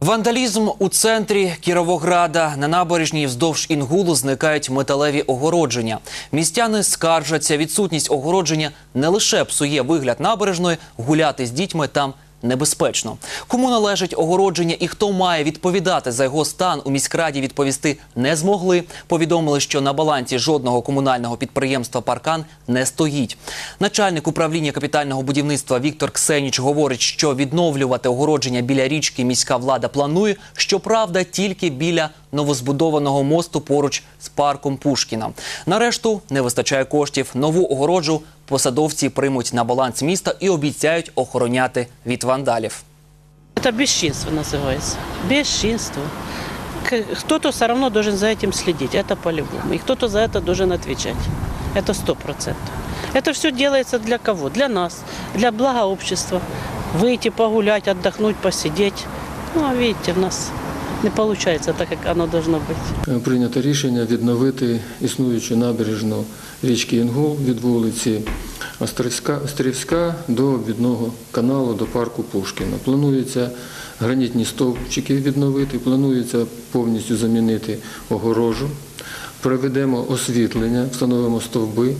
Вандалізм у центрі Кіровограда. На набережній вздовж Інгулу зникають металеві огородження. Містяни скаржаться, відсутність огородження не лише псує вигляд набережної, гуляти з дітьми там небезпечно. Кому належить огородження і хто має відповідати за його стан у міськраді відповісти не змогли. Повідомили, що на балансі жодного комунального підприємства паркан не стоїть. Начальник управління капітального будівництва Віктор Ксеніч говорить, що відновлювати огородження біля річки міська влада планує. Щоправда, тільки біля новозбудованого мосту поруч з парком Пушкіна. Нарешту не вистачає коштів. Нову огороджу посадовці приймуть на баланс міста і обіцяють охороняти від вандалів. Это бесчинство называется. Бесчинство. К- Кто-то все равно должен за этим следить, это по-любому. И кто-то за это должен отвечать. Это сто процентов. Это все делается для кого? Для нас, для блага общества. Выйти погулять, отдохнуть, посидеть. Ну, а видите, у нас не получается так, как оно должно быть. Е, Прийнято рішення відновити існуючу набережну річки Інгул від вулиці Острівська, до обвідного каналу до парку Пушкіна. Планується гранітні стовпчики відновити, планується повністю замінити огорожу. Проведемо освітлення, встановимо стовби,